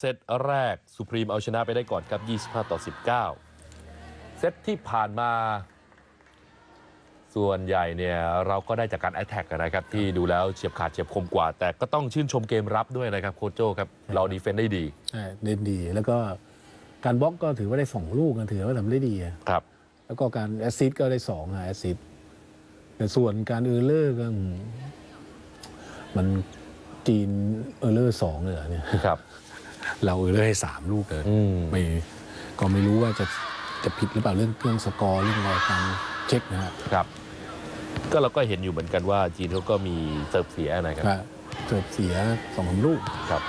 เซตแรกสุพรีมเอาชนะไปได้ก่อนครับ 25 ต่อ 19 เซตที่ผ่านมา ส่วนใหญ่เนี่ยเราก็ได้จากการแอตแทกนะครับ ที่ดูแล้วเฉียบขาดเฉียบคมกว่า แต่ก็ต้องชื่นชมเกมรับด้วยนะครับโคชโจครับ เราดีเฟนต์ได้ดีใช่เล่นดีแล้วก็การบล็อกก็ถือว่าได้สองลูกนะถือว่าทำได้ดีอะครับ แล้วก็การแอสซิสต์ก็ได้สองอะแอสซิสต์แต่ส่วนการเออร์เลอร์ก็อืมมันจีนเออร์เลอร์สองเลยเหรอเนี่ยครับ เราเออร์เลอร์ให้สามลูกเลยอืมไม่ก็ไม่รู้ว่าจะจะผิดหรือเปล่าเรื่องเครื่องสกอร์เรื่องอะไรการเช็คนะฮะครับ ก็เราก็เห็นอยู่เหมือนกันว่าจีนเขาก็มีเสิร์ฟเสียนะครับก็เกิดเสียสองสามลูกครับ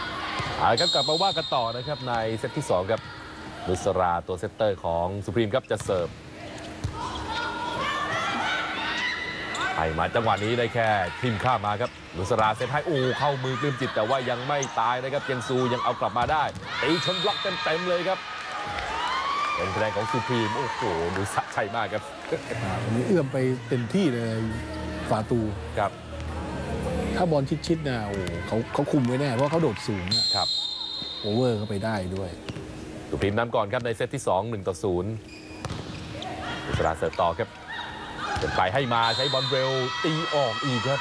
เอาละครับกลับมาว่ากันต่อนะครับในเซตที่2ครับนุสราตัวเซตเตอร์ของสุพรีมครับจะเสิร์ฟ ให้มาจังหวะนี้ได้แค่ทิมข้ามมาครับนุสราเซตให้โอ้เข้ามือปลื้มจิตแต่ว่ายังไม่ตายนะครับเจียงซูยังเอากลับมาได้ตีชนบล็อกเต็มๆเลยครับเป็นคะแนนของสุพรีมโอ้โหดูสะใจมากครับอ่าวันนี้เอื้อมไปเต็มที่เลยฟาตูครับ ถ้าบอลชิดๆนะโอ้โหเขาเขาคุมไว้แน่เพราะเขาโดดสูงอะครับโอเวอร์เข้าไปได้ด้วยสุพรีมนำก่อนครับในเซตที่ 2 1ต่อ0นุสราเสิร์ฟต่อครับ เป็นไปให้มาใช้บอลเร็วตีออกอีกครับ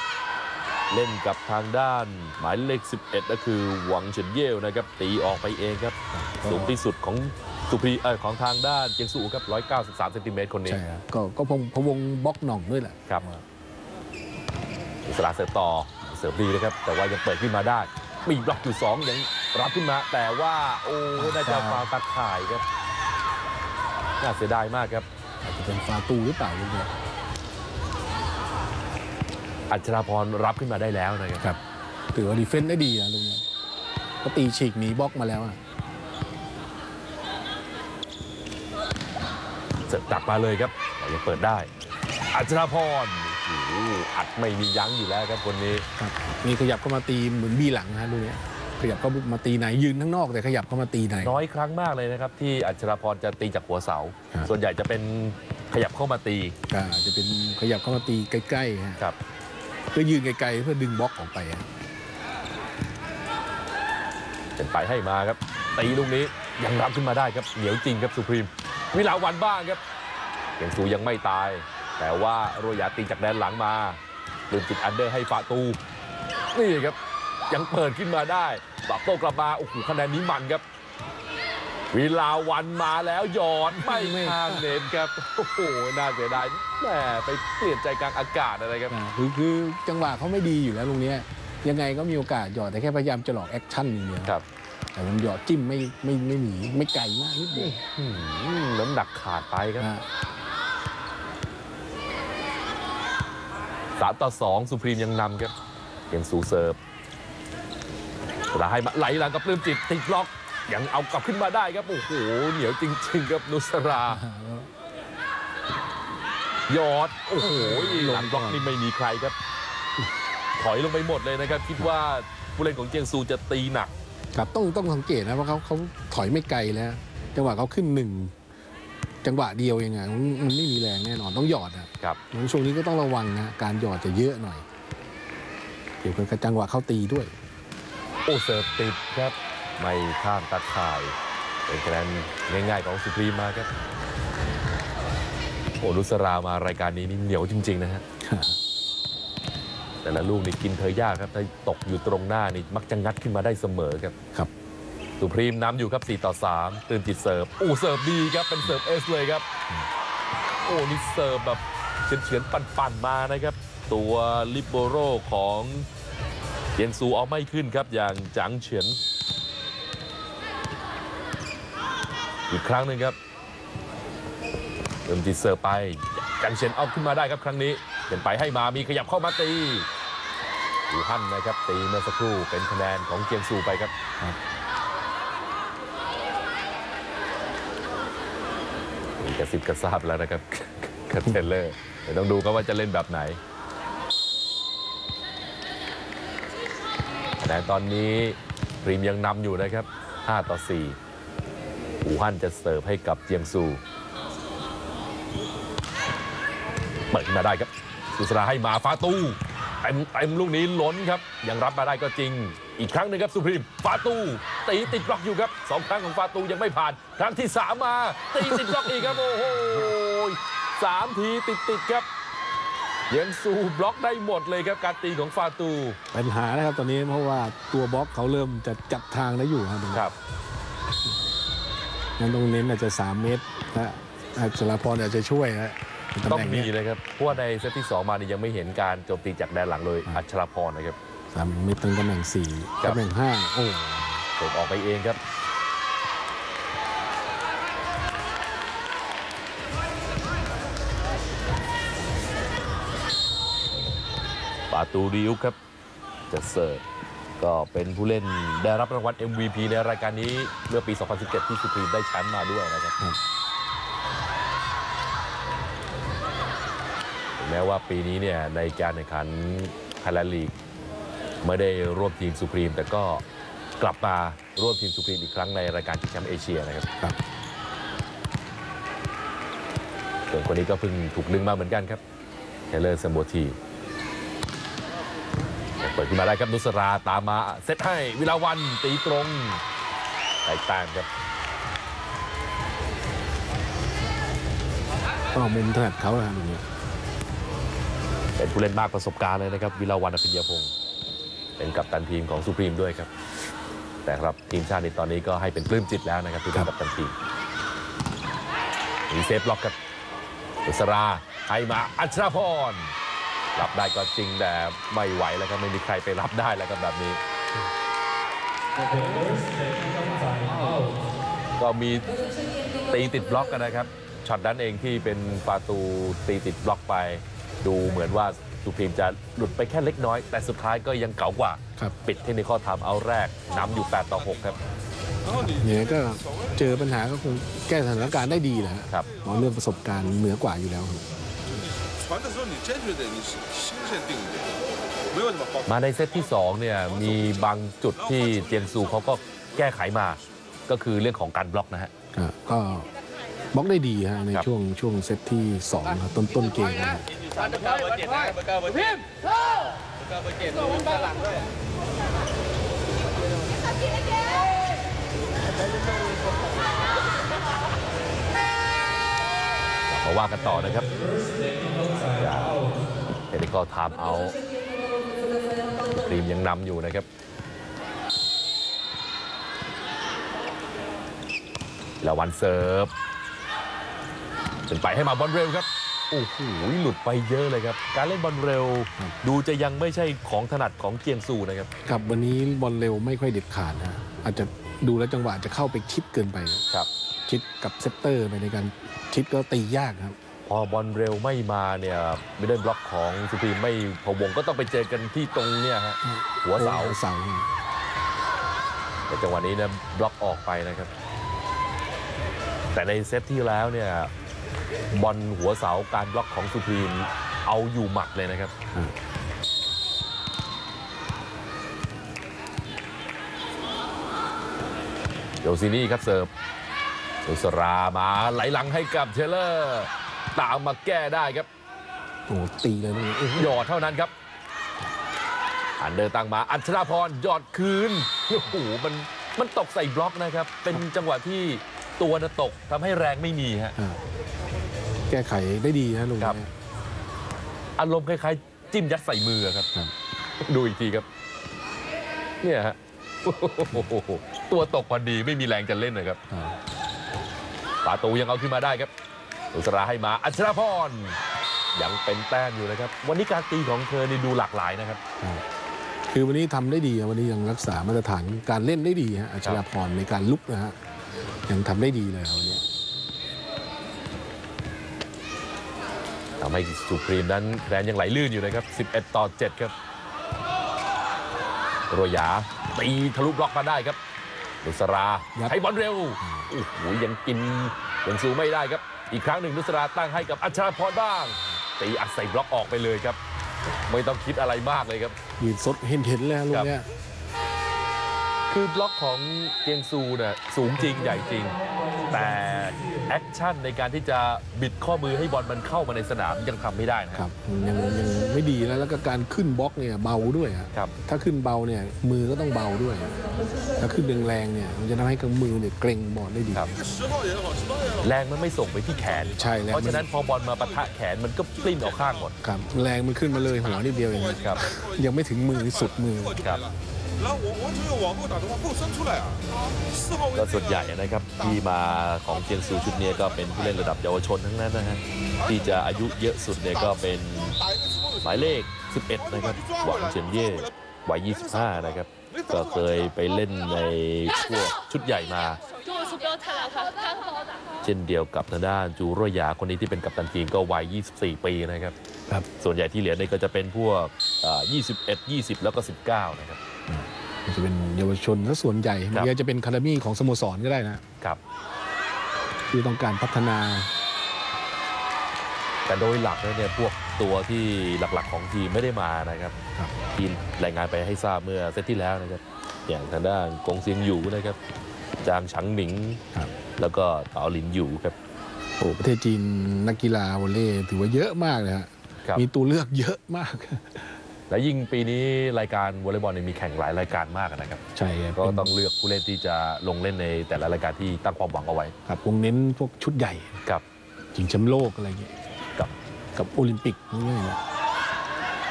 เล่นกับทางด้านหมายเลข 11 ก็คือหวังเฉินเย่วนะครับ ตีออกไปเองครับ สูงที่สุดของสุพรีเออของทางด้านเจียงซูครับ193เซนติเมตรคนนี้ ใช่ครับ ก็ก็พงพะวงบล็อกหน่องด้วยแหละครับอิสระเสิร์ฟต่อเสิร์ฟดีนะครับ แต่ว่ายังเปิดขึ้นมาได้มีบล็อกอยู่2ยังรับขึ้นมา แต่ว่าโอ้น่าจะฟาวล์ตัดข่ายครับน่าเสียดายมากครับอาจจะเป็นฟาตูหรือเปล่าลูกเนี่ย อัชราพรรับขึ้นมาได้แล้วนะครับครับถือว่าดีเฟนต์ได้ดีนะลูกเนี่ยก็ตีฉีกหนีบล็อกมาแล้วอะเสิร์ฟกลับมาเลยครับแต่ยังเปิดได้ อัชราพรโอ้โหอัดไม่มียั้งอยู่แล้วครับคนนี้ ครับมีขยับเข้ามาตีเหมือนบีหลังนะลูกเนี่ยขยับเข้ามาตีไหนยืนข้างนอกแต่ขยับเข้ามาตีไหน น้อยครั้งมากเลยนะครับ ที่อัชราพรจะตีจากหัวเสา ครับ ส่วนใหญ่จะเป็นขยับเข้ามาตีก็อาจจะเป็นขยับเข้ามาตีใกล้ๆฮะ ครับ เพื่อยืนไกลๆเพื่อดึงบล็อกออกไป เป็นไปให้มาครับตีลูกนี้ยังรับขึ้นมาได้ครับเหนียวจริงครับสุพรีม วิลาวันบ้างครับเกียงซูยังไม่ตาย แต่ว่าโรยาตีจากแดนหลังมาลืมจิตอันเดอร์ให้ฟาตู นี่ครับยังเปิดขึ้นมาได้ตอบโต้กลับมาโอ้โหคะแนนนี้มันครับ วิลาวันมาแล้วหยอดไม่ข้างเน็ตครับโอ้โหน่าเสียดายแหมไปเปลี่ยนใจกลางอากาศอะไรครับอ่าคือคือจังหวะเขาไม่ดีอยู่แล้วตรงเนี้ยยังไงก็มีโอกาสหยอดแต่แค่พยายามจะหลอกแอคชั่นอย่างเดียวครับแต่มันหยอดจิ้มไม่ไม่ไม่หนีไม่ไกลมากนิดเดียวอืมน้ำหนักขาดไปครับอ่าสามต่อสองสุพรีมยังนำครับยังสูเซิร์ฟเวลาให้มาไหลหลังกับปลื้มจิตติดล็อก ยังเอากลับขึ้นมาได้ครับโอ้โหเหนียวจริงๆครับนุสรา ยอด โอ้โหหลังบล็อกนี่ไม่มีใครครับ ถอยลงไปหมดเลยนะครับ คิดว่าผู้เล่นของเจียงซูจะตีหนัก ครับต้องต้องสังเกตนะว่าเขาเขาถอยไม่ไกลแล้ว จังหวะเขาขึ้นหนึ่งจังหวะเดียวเองอะมันมันไม่มีแรงแน่นอนต้องหยอดอะครับงั้นช่วงนี้ก็ต้องระวังนะการหยอดจะเยอะหน่อย เกี่ยวกับจังหวะเขาตีด้วย โอ้เสิร์ฟติดครับ ไม่ข้ามตาข่าย เป็นคะแนนง่ายๆของสุพรีมมาครับโอ้นุสรามารายการนี้นี่เหนียวจริง ๆ นะฮะแต่ละลูกนี่กินเธอยากครับถ้าตกอยู่ตรงหน้านี่มักจะงัดขึ้นมาได้เสมอครับครับสุพรีมนำอยู่ครับ 4 ต่อ 3 ตื่นจิตเสิร์ฟโอ้เสิร์ฟดีครับ เป็นเสิร์ฟเอสเลยครับ โอ้นี่เสิร์ฟแบบเฉือนๆปั่นๆมานะครับ ตัวลิปโบโรของเยนซูเอาไม่ขึ้นครับอย่างจังเฉียน อีกครั้งหนึ่งครับเริ่มจิตเสิร์ฟไปจังเฉียนเอาขึ้นมาได้ครับครั้งนี้เป็นไปให้มามีขยับเข้ามาตีอูฮั่นนะครับ ตีเมื่อสักครู่เป็นคะแนนของเจียงซูไปครับมีกระซิบกระซาบแล้วนะครับคาเทเลอร์เดี๋ยวต้องดูกันว่าจะเล่นแบบไหนคะแนนตอนนี้พรีมยังนำอยู่นะครับ 5 ต่อ 4 อูฮั่นจะเสิร์ฟให้กับเจียงซูเปิดขึ้นมาได้ครับสุสราให้มาฟาตูเต็มเต็มลูกนี้ล้นครับ ยังรับมาได้ก็จริง อีกครั้งหนึ่งครับสุพรีมฟาตูตีติดบล็อกอยู่ครับสองครั้งของฟาตูยังไม่ผ่าน ครั้งที่สามมา ตีติดบล็อกอีกครับโอ้โหสามทีติดติดครับยังสู้บล็อกได้หมดเลยครับการตีของฟาตูปัญหานะครับตอนนี้เพราะว่าตัวบล็อกเขาเริ่มจะจับทางได้อยู่ครับครับ งั้นตรงเน้นอาจจะ 3 เมตรนะอัชราพรอาจจะช่วยนะในตำต้องแหน่งมีนี้นะครับ เพราะว่าในเซตที่ 2 มานี่ยังไม่เห็นการโจมตีจากแดนหลังเลยอัชราพรนะครับสามเมตรตั้งตำแหน่งสี่ครับตำแหน่งห้าโอ้เสิร์ฟออกไปเองครับปาตูดิวครับจะเสิร์ฟ ก็เป็นผู้เล่นได้รับรางวัล MVP ในรายการนี้เมื่อปี 2017 ที่สุพรีมได้แชมป์มาด้วยนะครับถึงแม้ว่าปีนี้เนี่ยในการแข่งขันไทยแลนด์ลีกไม่ได้ร่วมทีมสุพรีม แต่ก็กลับมาร่วมทีมสุพรีมอีกครั้งในรายการชิงแชมป์เอเชียนะครับครับส่วนคนนี้ก็เพิ่งถูกดึงมาเหมือนกันครับเทเลอร์เซมโบที เปิดขึ้นมาได้ครับนุสราตามมาเซตให้วิลาวันตีตรงไต่แต้มครับก็มุมถนัดเขาอะตรงนี้เป็นผู้เล่นมากประสบการณ์เลยนะครับวิลาวันอภิญญาพงศ์เป็นกัปตันทีมของสุพรีมด้วยครับ แต่ครับทีมชาติในตอนนี้ก็ให้เป็นปลื้มจิตแล้วนะครับที่เป็นกัปตันทีมมีเซฟล็อกครับนุสราให้มาอัชราพร รับได้ก็จริงแต่ไม่ไหวแล้วครับไม่มีใครไปรับได้แล้วครับแบบนี้ ก็มีตีติดบล็อกกันนะครับช็อตนั้นเองที่เป็นฟาตูตีติดบล็อกไป ดูเหมือนว่าสุพรีมจะหลุดไปแค่เล็กน้อย แต่สุดท้ายก็ยังเก๋ากว่า ครับ ปิดเทคนิคอลไทม์เอาท์แรกนำอยู่ 8 ต่อ 6 ครับ เนี่ยก็เจอปัญหาก็คงแก้สถานการณ์ได้ดีแหละฮะครับเพราะเรื่องประสบการณ์เหนือกว่าอยู่แล้วครับ 传的时候你坚决的你是心线定一点，没有什么慌。 มาในเซตที่ 2 เนี่ย มีบางจุดที่เจียนซูเขาก็แก้ไขมา ก็คือเรื่องของการบล็อกนะฮะ ครับก็บล็อกได้ดีฮะใน ครับ ช่วงช่วงเซตที่2ครับต้นต้นเกมนะฮะ ม ว่ากันต่อนะครับเทคนิคอลไทม์เอาท์ทีมยังนำอยู่นะครับแล้ววันเซิร์ฟเป็นไปให้มาบอลเร็วครับโอ้โหหลุดไปเยอะเลยครับ การเล่นบอลเร็วดูจะยังไม่ใช่ของถนัดของเจียงซูนะครับกับวันนี้บอลเร็วไม่ค่อยเด็ดขาดนะฮะอาจจะดูแล้วจังหวะจะเข้าไปชิดเกินไปครับชิดกับเซตเตอร์ไปในการ ชิดก็ตียากครับ พอบอลเร็วไม่มาเนี่ยมิดเดิลบล็อกของสุพรีมไม่พอวงก็ต้องไปเจอกันที่ตรงเนี่ยฮะหัวเสาเสาแต่จังหวะนี้เนี่ยบล็อกออกไปนะครับ แต่ในเซตที่แล้วเนี่ยบอลหัวเสาการบล็อกของสุพรีมเอาอยู่หมัดเลยนะครับอ่าโยซินี่ครับเสิร์ฟ อุสรามาไหลหลังให้กับเทเลอร์ ตามมาแก้ได้ครับโอ้ตีเลยนี้โอ้โหยอดเท่านั้นครับ อันเดอร์ตั้งมา อัชราพรหยอดคืนโอ้โหมันมันตกใส่บล็อกนะครับ เป็นจังหวะที่ตัวนะตกทำให้แรงไม่มีฮะแก้ไขได้ดีนะลุงครับอารมณ์คล้ายๆ จิ้มยัดใส่มือครับ ดูอีกทีครับ เนี่ยฮะตัวตกพอดีไม่มีแรงจะเล่นเลยครับ อ่าปาตูยังเอาขึ้นมาได้ครับอุสราให้มาอัชราพรยังเป็นแต้มอยู่นะครับ วันนี้การตีของเธอนี่ดูหลากหลายนะครับครับคือวันนี้ทำได้ดีอะวันนี้ยังรักษามาตรฐานการเล่นได้ดีฮะอัชราพรในการลุกนะฮะยังทำได้ดีเลยครับวันนี้ทำให้สุพรีมนั้นคะแนนยังไหลลื่นอยู่นะครับ 11 ต่อ 7 ครับโรยาตีทะลุบล็อกมาได้ครับนุสราใช้บอลเร็ว โอ้โหยังกินยังสู้ไม่ได้ครับ อีกครั้งหนึ่งนุสราตั้งให้กับอัชราพรบ้างตีอัดใส่บล็อกออกไปเลยครับ ไม่ต้องคิดอะไรมากเลยครับยืนสดเห็นเห็นๆเลยฮะลุครังบเนี่ยคือบล็อกของเจียงซูเนี่ยสูงจริงใหญ่จริง แต่ แอคชั่นในการที่จะบิดข้อมือให้บอลมันเข้ามาในสนามยังทำไม่ได้นะครับยังยังไม่ดีแล้วแล้วก็การขึ้นบล็อกเนี่ยเบาด้วยครับ ถ้าขึ้นเบาเนี่ยมือก็ต้องเบาด้วย ถ้าขึ้นแรงๆเนี่ยมันจะทำให้กาบมือเนี่ยเกร็งบอลได้ดี ครับ แรงมันไม่ส่งไปที่แขน ใช่แรงมัเพราะฉะนั้นพอบอลมาปะทะแขนมันก็ปลิ้นออกข้างหมด ครับแรงมันขึ้นมาเลยหัวนิดเดียวเองนะครับ ยังไม่ถึงมือสุดมือ ครับ ก็ส่วนใหญ่นะครับที่มาของเจียงซูชุดนี้ก็เป็นผู้เล่นระดับเยาวชนทั้งนั้นนะฮะที่จะอายุเยอะสุดเนี่ยก็เป็นหมายเลข 11 นะครับหวังเฉินเย่วัย 25 นะครับ ก็เคยไปเล่นในพวกชุดใหญ่มา เช่นเดียวกับทางด้านจูโรยาคนนี้ที่เป็นกัปตันทีมก็วัย 24 ปีนะครับ ส่วนใหญ่ที่เหลือเนี่ยก็จะเป็นพวก 21 20 แล้วก็ 19 นะครับ มันจะเป็นเยาวชนซะส่วนใหญ่ครับมันจะเป็นคาเดมี่ของสโมสรก็ได้นะครับ ที่ต้องการพัฒนา แต่โดยหลักแล้วเนี่ยพวกตัวที่หลักๆของทีมไม่ได้มานะครับครับ ทีมรายงานไปให้ทราบเมื่อเซตที่แล้วนะครับ อย่างทางด้านกงเซียงหยูนะครับ จางฉังหมิง ครับแล้วก็เต๋าหลินหยูครับ โอ้ประเทศจีนนักกีฬาวอลเลย์ถือว่าเยอะมากเลยฮะครับ มีตัวเลือกเยอะมาก และยิ่งปีนี้รายการวอลเลย์บอลเนี่ยมีแข่งหลายรายการมากนะครับใช่ครับก็เป็นต้องเลือกผู้เล่นที่จะลงเล่นในแต่ละรายการที่ตั้งความหวังเอาไว้ครับวงเน้นพวกชุดใหญ่กับชิงแชมป์โลกอะไรเงี้ยกับกับโอลิมปิกนี่นะ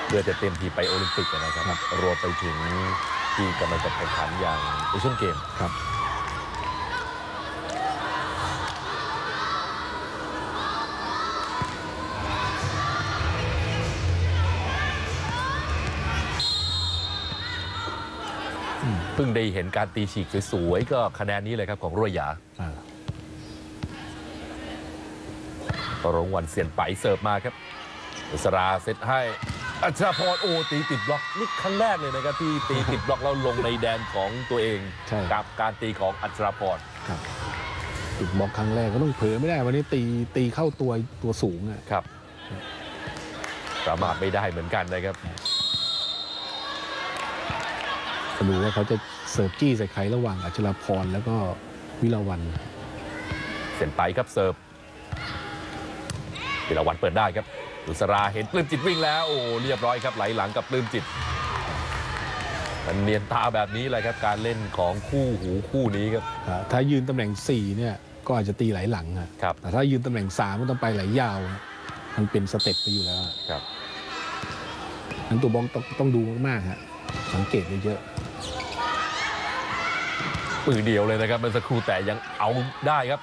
เพื่อจะเตรียมทีมไปโอลิมปิกนะครับครับรวมไปถึงที่กำลังจะแข่งขันอย่างเอเชียนเกมครับ เพิ่งได้เห็นการตีฉีกสวยๆก็คะแนนนี้เลยครับของรุ่ยหยาอ่ารงวันเสียนไปเสิร์ฟมาครับอุสราเซตให้อัชราพรโอ้ตีติดบล็อกนี่ครั้งแรกเลยนะครับที่ตีติดบล็อกแล้วลงในแดนของตัวเองใช่กับการตีของอัชราพรครับติดบล็อกครั้งแรกก็ต้องเผลอไม่ได้วันนี้ตีตีเข้าตัวตัวสูงอะครับประมาทไม่ได้เหมือนกันนะครับก็ดูว่าเขาจะ เสิร์ฟจี้ใส่ใครระหว่างอัชราพรแล้วก็วิลาวันเสียนไปครับเสิร์ฟวิลาวันเปิดได้ครับอุสราเห็นปลื้มจิตวิ่งแล้วโอ้เรียบร้อยครับไหลหลังกับปลื้มจิตมันเนียนตาแบบนี้แหละครับการเล่นของคู่หูคู่นี้ครับอ่าถ้ายืนตำแหน่ง 4 เนี่ยก็อาจจะตีไหลหลังอะครับแต่ถ้ายืนตำแหน่ง 3 มันต้องไปไหลยาวอะมันเป็นสเต็ปไปอยู่แล้วอะครับนั้นตัวบอลต้องต้องดูมากๆฮะสังเกตเยอะ มือเดียวเลยนะครับเมื่อสักครู่แต่ยังเอาได้ครับ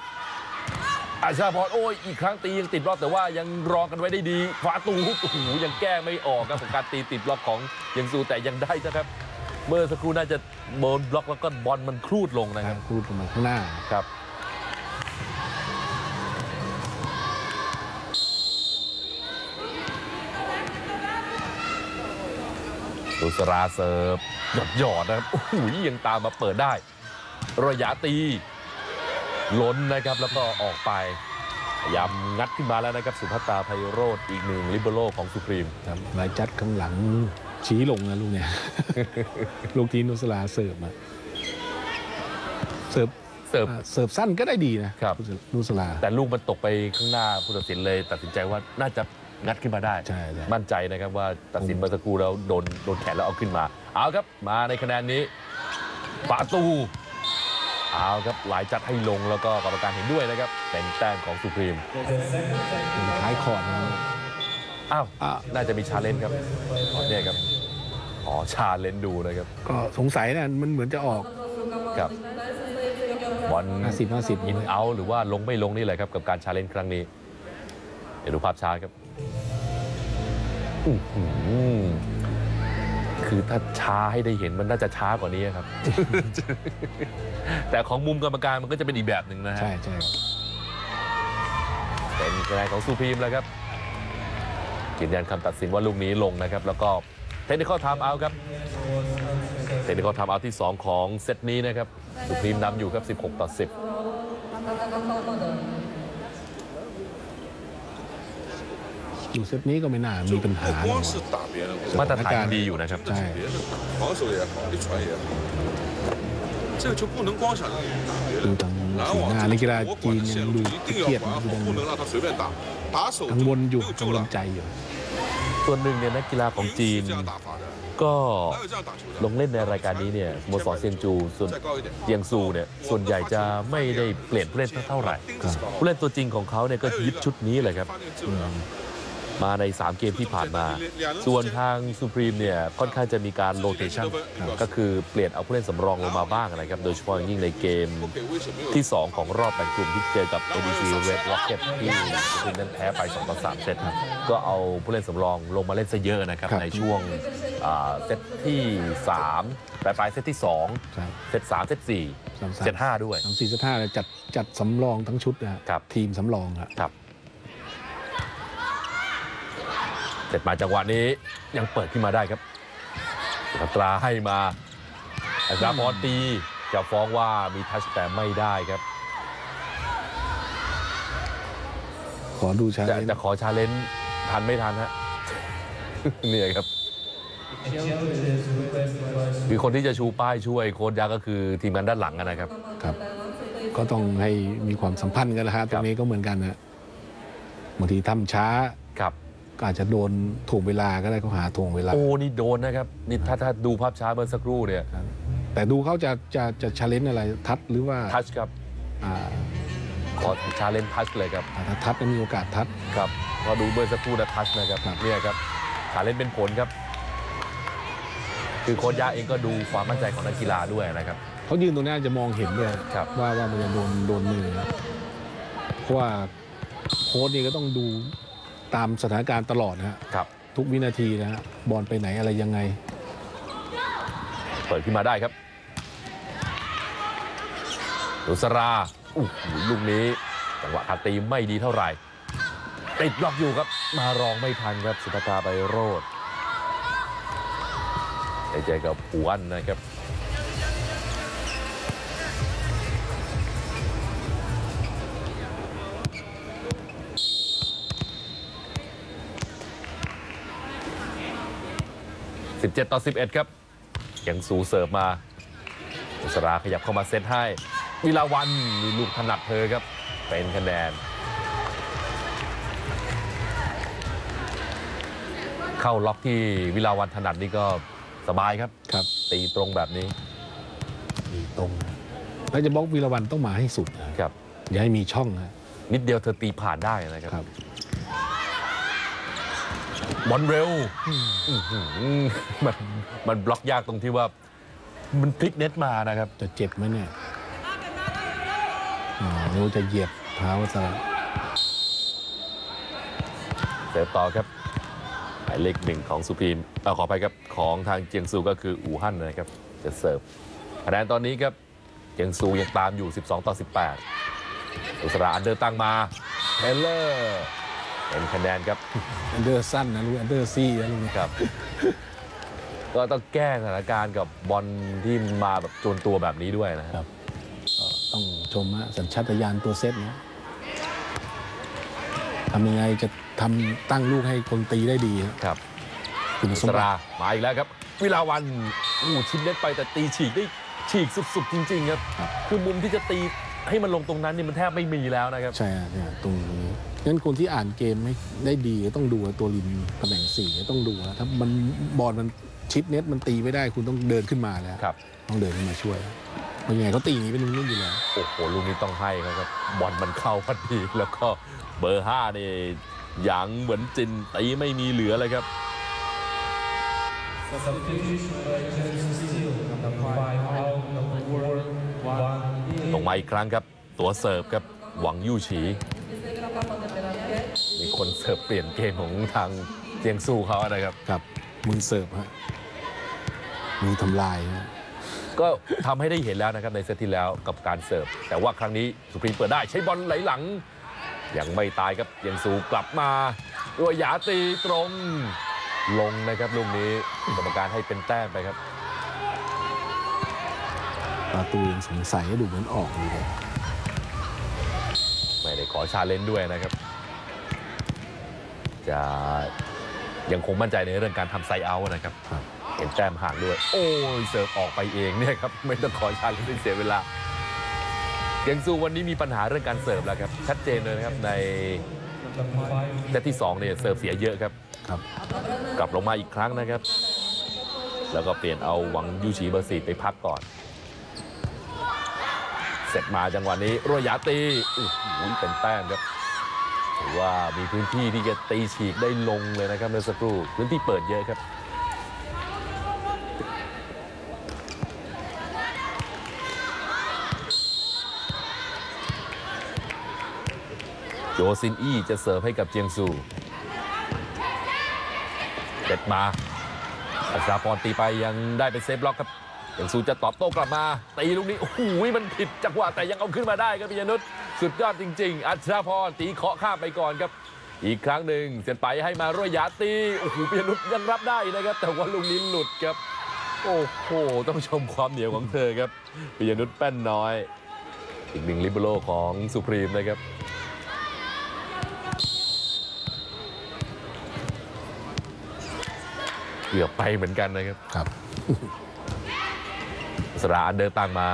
อาชาพรโอ้ยอีกครั้งตียังติดบล็อกแต่ว่ายังรอกันไว้ได้ดีฝาตูโอ้โหยังแก้ไม่ออกครับของการตีติดบล็อกของยังซูแต่ยังได้นะครับ เมื่อสักครู่น่าจะโดนบล็อกแล้วก็บอลมันครูดลงๆนะนะคครัรับบพูดมาข้างหน้าครับสุสราเสิร์ฟหยอดหยอดๆนะครับโอ้โหยังตามมาเปิดได้ ระยะตีล้นนะครับแล้วก็ออกไปพยายามงัดขึ้นมาแล้วนะครับสุภัตตาไพโรธอีกหนึ่งลิเบโรของสุพรีมครับรายจัดข้างหลังชี้ลงนะลูกเนี่ย ลูกทีนุสลาเสิร์ฟมาเสิร์ฟเสิร์ฟอ่าเสิร์ฟสั้นก็ได้ดีนะครับนุสลา แต่ลูกมันตกไปข้างหน้าผู้ตัดสินเลย ตัดสินใจว่าน่าจะงัดขึ้นมาได้ใช่ใช่มั่นใจนะครับว่าตัดสินเมื่อสักครู่แล้วโดนโดนแขนแล้วเอาขึ้นมา เอาครับมาในคะแนนนี้ประตู เอาครับหลายจัดให้ลงแล้วก็กรรมการเห็นด้วยนะครับเป็นแต้มของสุพรีมท้ายคอร์ดนะอ้าวอะน่าจะมีชาเลนจ์ครับอ๋อเนี่ยครับอ๋อชาเลนจ์ดูนะครับ ก็สงสัยนะมันเหมือนจะออกครับบอล50 50อินเอาหรือว่าลงไม่ลงนี่แหละครับกับการชาเลนจ์ครั้งนี้ เดี๋ยวดูภาพช้าครับอื้อหือ คือถ้าช้าให้ได้เห็นมันน่าจะช้ากว่านี้ครับ แต่ของมุมกรรมการมันก็จะเป็นอีกแบบหนึ่งนะฮะใช่ใช่เป็นคะแนนของซูพีมแล้วครับยืนยันคำตัดสินว่าลูกนี้ลงนะครับ แล้วก็เทคนิคอลไทม์เอาครับเทคนิคอลไทม์เอาที่ 2 ของเซตนี้นะครับซูพีมนำอยู่ครับ 16 ต่อ 10 อยู่เซตนี้ก็ไม่น่ามีปัญหามาตรฐานดีอยู่นะครับใช่ดูทางสีหน้านักกีฬาจีนยังดูเครียดกังวลอยู่กังวลใจอยู่ส่วนหนึ่งเนี่ยนักกีฬาของจีนก็ลงเล่นในรายการนี้เนี่ยสโมสรเซียงจูส่วนเจียงซูเนี่ยส่วนใหญ่จะไม่ได้เปลี่ยนผู้เล่นเท่าไหร่ผู้เล่นตัวจริงของเขาเนี่ยก็ยึดชุดนี้เลยครับ มาใน 3 เกมที่ผ่านมา ส่วนทางสุพรีมเนี่ยค่อนข้างจะมีการโลเทชั่นก็คือเปลี่ยนเอาผู้เล่นสำรองลงมาบ้างนะครับ โดยเฉพาะยิ่งในเกมที่ 2 ของรอบแบ่งกลุ่มที่เจอกับ ADC Red Rocket ที่ทีมนั้นแพ้ไป2ต่อ3เซตก็เอาผู้เล่นสำรองลงมาเล่นซะเยอะนะครับในช่วงเซตที่3ปลายปลายเซตที่ 2 เซต3เซต4เซต5ด้วย3 4เซต5จัดจัดสำรองทั้งชุดนะครับทีมสำรองครับ ครับเสร็จมาจังหวะนี้ยังเปิดขึ้นมาได้ครับสุภัตราให้มาอัครพรตีจะฟ้องว่ามีทัชแต่ไม่ได้ครับ ขอดูชาจะเลนจ์จะขอชาเลนจ์ทันไม่ทันฮะเนี่ยครับ คือคนที่จะชูป้ายช่วยโค้ชยาก็คือทีมงานด้านหลังอะนะครับ ครับ ก็ต้องให้มีความสัมพันธ์กันนะฮะตรงนี้ก็เหมือนกันนะบางทีทำช้า ครับ ก็อาจจะโดนถ่วงเวลาก็ได้เขาหาถ่วงเวลา โอ้นี่โดนนะครับนี่ถ้าถ้าดูภาพช้าเมื่อสักครู่เนี่ยแต่ดูเขาจะจะจะชาเลนจ์อะไรทัดหรือว่าทัชครับอ่าขอชาเลนจ์ทัชเลยครับถ้าทัดก็มีโอกาสทัดครับพอดูเมื่อสักครู่นะทัชนะครับครับเนี่ยครับขาเล่นเป็นผลครับ คือโค้ชยาเองก็ดูความมั่นใจของนักกีฬาด้วยนะครับเขายืนตรงนี้จะมองเห็นด้วยครับว่าว่ามันจะโดนโดนมือนะเพราะว่าโค้ชนี่ก็ต้องดู ตามสถานการณ์ตลอดนะฮะครับ ทุกวินาทีนะฮะบอลไปไหนอะไรยังไง เปิดขึ้นมาได้ครับดุสราอู้หูลูกนี้จังหวะการตีไม่ดีเท่าไหร่ ติดล็อกอยู่ครับ มารองไม่ทันครับสุภตาไปโรดไปเจอกับปูอันนะครับ 17 ต่อ 11 ครับ ยังสูเสิร์ฟมาอุสราขยับเข้ามาเซตให้ วิลาวันมีลูกถนัดเธอครับ เป็นคะแนน เข้าล็อกที่วิลาวันถนัดนี่ก็สบายครับครับ ตีตรงแบบนี้ มีตรงนะแล้วจะบล็อกวีรวันต้องมาให้สุดนะครับ อย่าให้มีช่องนะนิดเดียวเธอตีผ่านได้นะครับ ครับ บอลเร็วอื้อหือมันมันบล็อกยากตรงที่ว่า มันพลิกเน็ตมานะครับ จะเจ็บไหมเนี่ยอ่าหรือว่าจะเหยียบเท้าซะเสิร์ฟต่อครับหมายเลขหนึ่งของสุพรีมเอ่อขอไปครับของทางเจียงซูก็คืออู่ฮั่นนะครับ จะเสิร์ฟคะแนนตอนนี้ครับเจียงซูยังตามอยู่ 12 ต่อ 18 อุสราอันเดอร์ตั้งมาเทเลอร์ เป็นคะแนนครับอันเดอร์สั้นนะลูกอันเดอร์ซี่นะลูกนี้ครับ ก็ต้องแก้สถานการณ์กับบอลที่มาแบบจวนตัวแบบนี้ด้วยนะคครัรับบก็ต้องชมฮะสัญชาตญาณตัวเซตนะทำยังไงจะทำตั้งลูกให้คนตีได้ดีฮะครับคุณอุสสมบัราติมาอีกแล้วครับ วิลาวันอู้ชิ้นเล็กไปแต่ตีฉีกได้ฉีกสุดๆจริง ๆ ครับ คือมุมที่จะตีให้มันลงตรงนั้นนี่มันแทบไม่มีแล้วนะครับ ใช่ฮะเนี่ยตรงนี้ งั้นคนที่อ่านเกมให้ได้ดีก็ต้องดูตัวริมตำแหน่งสี่ต้องดูนะถ้ามันบอลมันชิปเน็ตมันตีไม่ได้คุณต้องเดินขึ้นมาแล้วครับต้องเดินขึ้นมาช่วยเพราะยังไงเขาตีหนีเป็นนุ่นอยู่แล้วโอ้โหลูกนี้ต้องให้เขาครับบอลมันเข้าพอดีแล้วก็เบอร์ห้านี่หยางเหมือนจินตีไม่มีเหลือเลยครับลงมาอีกครั้งครับ ตัวเสิร์ฟครับหวังยู่ฉีมี คนเสิร์ฟเปลี่ยนเกมของทางเจียงซูเขานะครับกับมือเสิร์ฟฮะมือทำลายฮะก็ทำให้ได้เห็นแล้วนะครับในเซตที่แล้วกับการเสิร์ฟ แต่ว่าครั้งนี้สุพรีมเปิดได้ใช้บอลไหลหลัง ยังไม่ตายครับยังสูกลับมาด้วยหยาตีตรง ลงนะครับลูกนี้กรรมการให้เป็นแต้มไปครับ ประตูยังสงสัยดูเหมือนออกอยู่เลย ไม่ได้ขอชาเลนจ์ด้วยนะครับ จะยังคงมั่นใจในเรื่องการทำไซเอาท์นะครับครับ เห็นแต้มห่างด้วย โอ้ยเสิร์ฟออกไปเองเนี่ยครับ ไม่ต้องขอชาเลนจ์ให้เสียเวลาเกียงซูวันนี้มีปัญหาเรื่องการเสิร์ฟแล้วครับ ชัดเจนเลยนะครับในเซตที่2เนี่ยเสิร์ฟเสียเยอะครับครับ กลับลงมาอีกครั้งนะครับ แล้วก็เปลี่ยนเอาหวังยูชีเบอร์สี่ไปพักก่อน เสร็จมาจังหวะนี้โรยาตีโอ้โหเป็นแต้มครับ ถือว่ามีพื้นที่ที่จะตีฉีกได้ลงเลยนะครับเมื่อสักครู่พื้นที่เปิดเยอะครับโจซินอี้จะเสิร์ฟให้กับเจียงซูเด็ดมาอัศราพรตีไปยังได้เป็นเซฟล็อกครับเจียงซูจะตอบโต้กลับมาตีลูกนี้โอ้โหมันผิดจังหวะแต่ยังเอาขึ้นมาได้ครับปิยนุช สุดยอดจริง ๆ อัศราพรตีเคาะข้ามไปก่อนครับ อีกครั้งหนึ่งเสียนไปให้มาร่วยหยาตีโอ้โหปิยนุชยังรับได้นะครับ แต่ว่าลูกนี้หลุดครับ โอ้โหต้องชมความเหนียวของเธอครับปิยนุชแป้นน้อย อีกหนึ่งลิเบโรของสุพรีมนะครับเกือบไปเหมือนกันนะครับ ครับสราอันเดินตั้งมา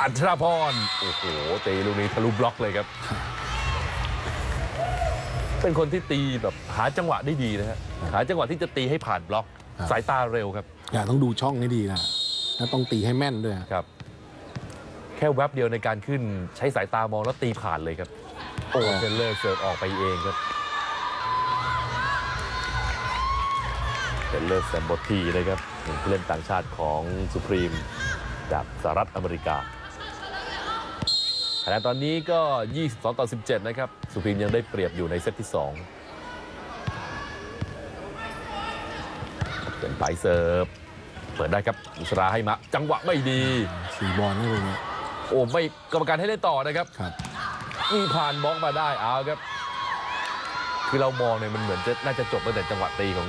อัชราพรโอ้โหตีลูกนี้ทะลุบล็อกเลยครับ เป็นคนที่ตีแบบหาจังหวะได้ดีนะฮะหาจังหวะที่จะตีให้ผ่านบล็อก ครับ สายตาเร็วครับอย่าต้องดูช่องให้ดีนะแล้วต้องตีให้แม่นด้วยครับ แค่แวบเดียวในการขึ้นใช้สายตามองแล้วตีผ่านเลยครับโอ้เทนเลอร์เสิร์ฟออกไปเองครับเทนเลอร์แซมโบทีนะครับหนึ่งผู้เล่นต่างชาติของสุพรีมจากสหรัฐอเมริกา คะแนนตอนนี้ก็ 22 ต่อ 17 นะครับ สุพรีมยังได้เปรียบอยู่ในเซตที่ 2 เป็นไปเสิร์ฟ เปิดได้ครับ อิสราให้มา จังหวะไม่ดี สีบอลนี่เลยเนี่ยโอ้ไม่กรรมการให้เล่นต่อนะครับ ครับ มีผ่านบล็อกมาได้เอาครับ คือเรามองเนี่ยมันเหมือนจะน่าจะจบตั้งแต่จังหวะตีของ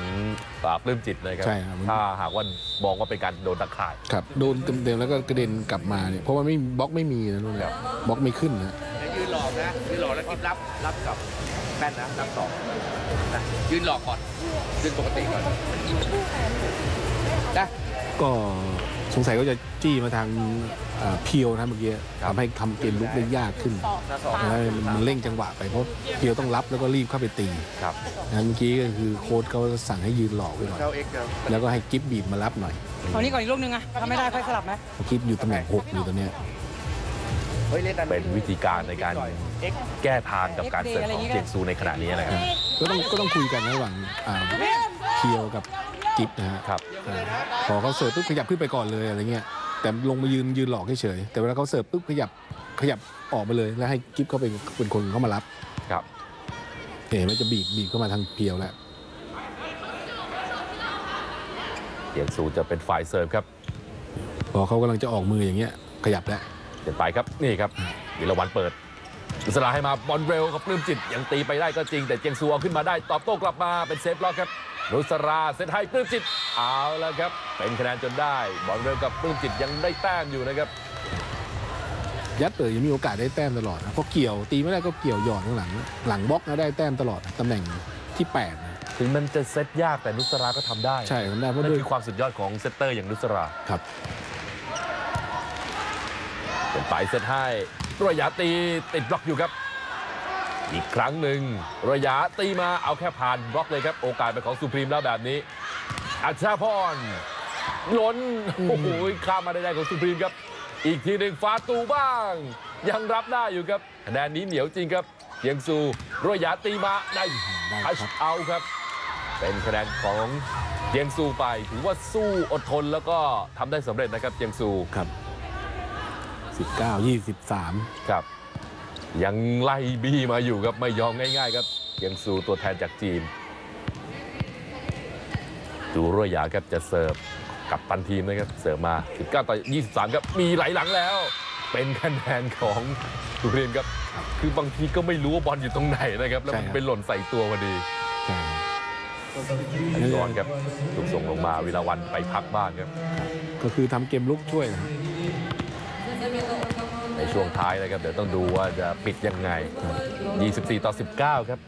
ปราบปลื้มจิตนะครับ ใช่ครับ ถ้าหากว่ามองว่าเป็นการโดนตะข่าย ครับโดนเต็มๆแล้วก็กระเด็นกลับมาเนี่ยเพราะว่าไม่บล็อกไม่มีนะนู่นครันะบบล็อกไม่ขึ้นนะ แล้วยืนหลอกนะยืนหลอกแล้วกินรับรับกับแป้นนะรับสองนะยืนหลอกก่อนยืนปกติก่อนนะก็สงสัยก็จะจี้มาทาง เอ่อเพียวนะเมื่อกี้ทำให้ทำเกมลุกได้ยากขึ้นหน้าสองแล้วมันเร่งจังหวะไปเพราะเพียวต้องรับแล้วก็รีบเข้าไปตีครับนะเมื่อกี้ก็คือโค้ชเขาสั่งให้ยืนหลอกไว้ก่อนเข้าเอ็กซ์ครับแล้วก็ให้กิฟบีดมารับหน่อยเอานี้ก่อนอีกลูกนึงอะถ้าไม่ได้ค่อยสลับไหมกิฟอยู่ตำแหน่งหกอยู่ตอนเนี้ยเฮ้ยเล่นดันเป็นวิธีการในการเอ็กซ์แก้ทางกับการเสิร์ฟของเจียงซูในขณะนี้นะครับก็ต้องก็ต้องคุยกันระหว่างอ่าเพียวกับกิฟนะฮะครับอ่าพอเขาเสิร์ฟปุ๊บขยับขึ้นไปก่อนเลยอะไรเงี้ย แต่ลงมายืนยืนหลอกเฉยๆแต่เวลาเขาเสิร์ฟปุ๊บขยับขยับออกมาเลยแล้วให้กิฟเขาเป็นเป็นคนเข้ามารับครับเห็นไหมันจะบีบบีบเข้ามาทางเพียวแล้วเจียงซูจะเป็นฝ่ายเสิร์ฟครับพอเขากำลังจะออกมืออย่างเงี้ย ขยับแล้วเดินไปครับนี่ครับวิลาวันเปิดอิสราให้มาบอลเร็วครับปลื้มจิตยังตีไปได้ก็จริง แต่เจียงซูเอาขึ้นมาได้ ตอบโต้กลับมาเป็นเซฟล็อกครับนุสราเซตให้ปลื้มจิตเอาแล้วครับ เป็นคะแนนจนได้บอลเร็วกับปลื้มจิตยังได้แต้มอยู่นะครับ ยัดเต๋อยังมีโอกาสได้แต้มตลอดนะเพราะเกี่ยวตีไม่ได้ก็เกี่ยวหย่อนข้างหลัง หลังบล็อกนะได้แต้มตลอดตำแหน่งที่แปดนะถึงมันจะเซตยากแต่นุสราก็ทำได้ใช่ทำได้เพราะนั่นด้วยคือความสุดยอดของเซตเตอร์อย่างนุสรา ครับเป็นไปเซตให้ระยะตีติดบล็อกอยู่ครับ อีกครั้งหนึ่งระยะตีมาเอาแค่ผ่านบล็อกเลยครับ โอกาสเป็นของสุพรีมแล้วแบบนี้ อัชราพร ล้น โอ้โหข้ามมาได้ๆของสุพรีมครับ อีกทีหนึ่งฟาตูบ้าง ยังรับได้อยู่ครับคะแนนนี้เหนียวจริงครับเจียงซูระยะตีมาได้ได้ทัชครับเอาครับ เป็นคะแนนของเจียงซูไปถือว่าสู้อดทนแล้วก็ทำได้สำเร็จนะครับเจียงซูครับสิบเก้ายี่สิบสามครับ ยังไล่บี้มาอยู่ครับไม่ยอมง่ายๆครับเจียงซูตัวแทนจากจีน ดูรั่วยหยาครับจะเสิร์ฟ กับตันทีมนะครับ เสิร์ฟมา 19 ต่อ 23 ครับ มีไหลหลังแล้ว เป็นคะแนนของสุพรีมครับ คือบางทีก็ไม่รู้ว่าบอลอยู่ตรงไหนนะครับ แล้วมันไปหล่นใส่ตัวพอดีใช่ก่อนครับถูกส่งลงมาวิลาวันไปพักบ้างครับ ก็คือทำเกมลุกช่วยนะในช่วงท้ายนะครับ เดี๋ยวต้องดูว่าจะปิดยังไง 24 ต่อ 19 ครับ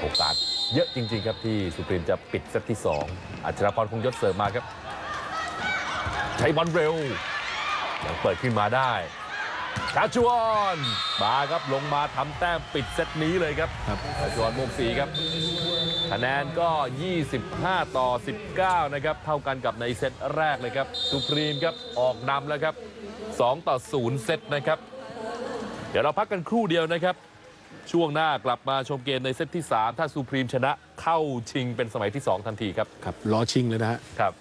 โอกาส เยอะจริง ๆ ครับที่สุพรีมจะปิดเซตที่ 2 อัชรพรคงยศเสริมมาครับ ใช้บอลเร็ว ยังเปิดขึ้นมาได้ชาชวอนมาครับลงมาทำแต้มปิดเซตนี้เลยครับครับชาชวอนโมงสีครับคะแนนก็ 25 ต่อ 19 นะครับ เท่ากันกับในเซตแรกเลยครับสุพรีมครับออกนำแล้วครับ 2 ต่อ 0 เซตนะครับ เดี๋ยวเราพักกันครู่เดียวนะครับ ช่วงหน้ากลับมาชมเกมในเซตที่ 3 ถ้าสุพรีมชนะเข้าชิงเป็นสมัยที่ 2 ทันทีครับครับรอชิงเลยนะฮะครับ